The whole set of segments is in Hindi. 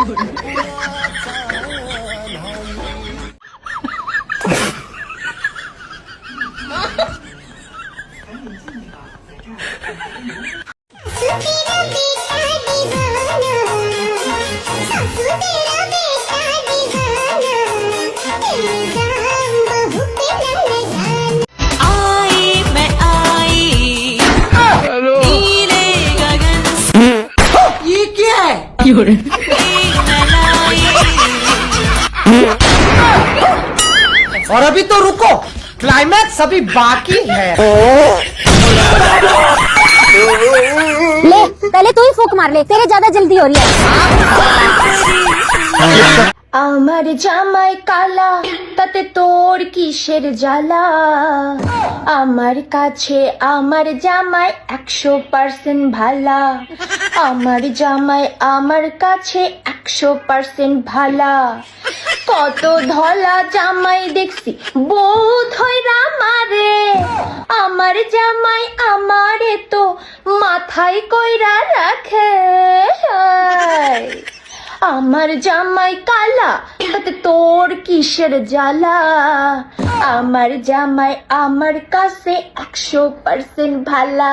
我在纳闷儿赶紧进去吧在这儿 और अभी तो रुको क्लाइमैक्स अभी बाकी है ले पहले तू ही फूक मार ले तेरे ज्यादा जल्दी हो रही है আমার জামাই কালা তাতে তোর কিসের জ্বালা আমার কাছে আমার জামাই একশো পার্সেন্ট ভালা আমার জামাই আমার কাছে একশো পার্সেন্ট ভালা কত ধলা জামাই দেখছি বহুত হইরা মারে আমার জামাই আমারে তো মাথায় কইরা রাখে আমার জামাই কালা তাতে তোর কিসের জ্বালা? আমার জামাই আমার কাছে একশো পার্সেন্ট ভালা।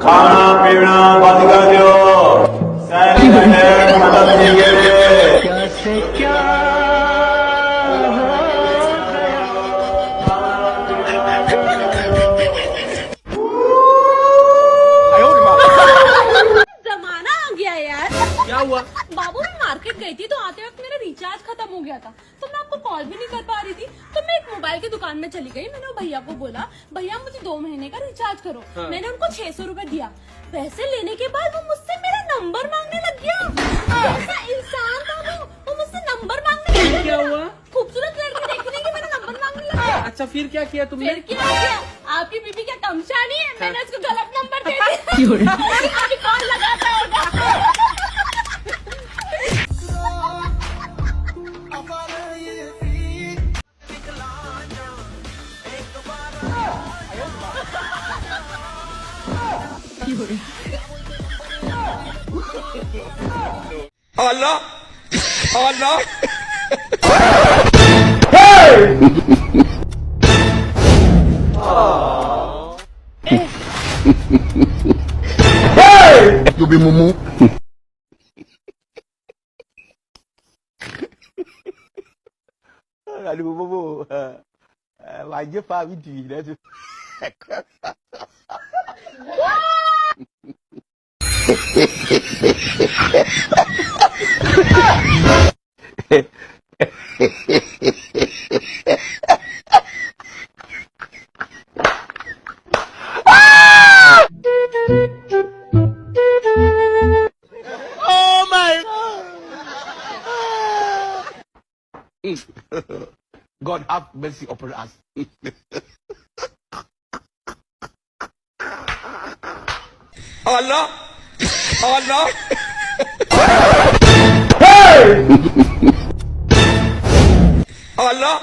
ਖਾਣਾ ਪੀਣਾ ਬੰਦ ਕਰ ਦਿਓ। ਸਹਿਜ ਮਦਦ ਜੀਏ खत्म हो गया था। तो मैं आपको कॉल भी नहीं कर पा रही थी। तो मैं एक मोबाइल की दुकान में चली गई। मैंने वो भैया को बोला भैया मुझे दो महीने का रिचार्ज करो। हाँ। मैंने उनको छह सौ रूपए दिया। पैसे लेने के बाद वो मुझसे मेरा नंबर मांगने लग गया। ऐसा इंसान था वो। वो मुझसे नंबर मांगने लग गया। क्या हुआ? खूबसूरत लड़की देखने के मेरा नंबर मांगने लग गया। अच्छा फिर क्या किया तुमने? क्या किया? आपकी बीबी क्या कमशानी है? मैंने उसको गलत नंबर दे दिया। Allah! Allah! hey! hey! You be mumu. Alibu bobo, wàá jẹ́ fáwọn ìdìbò yìí lẹ́tọ̀ọ́. Oh God have mercy upon us. Allah! ¡Oh, no! ¡Hola!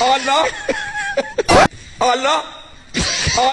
¡Hola! ¡Hola!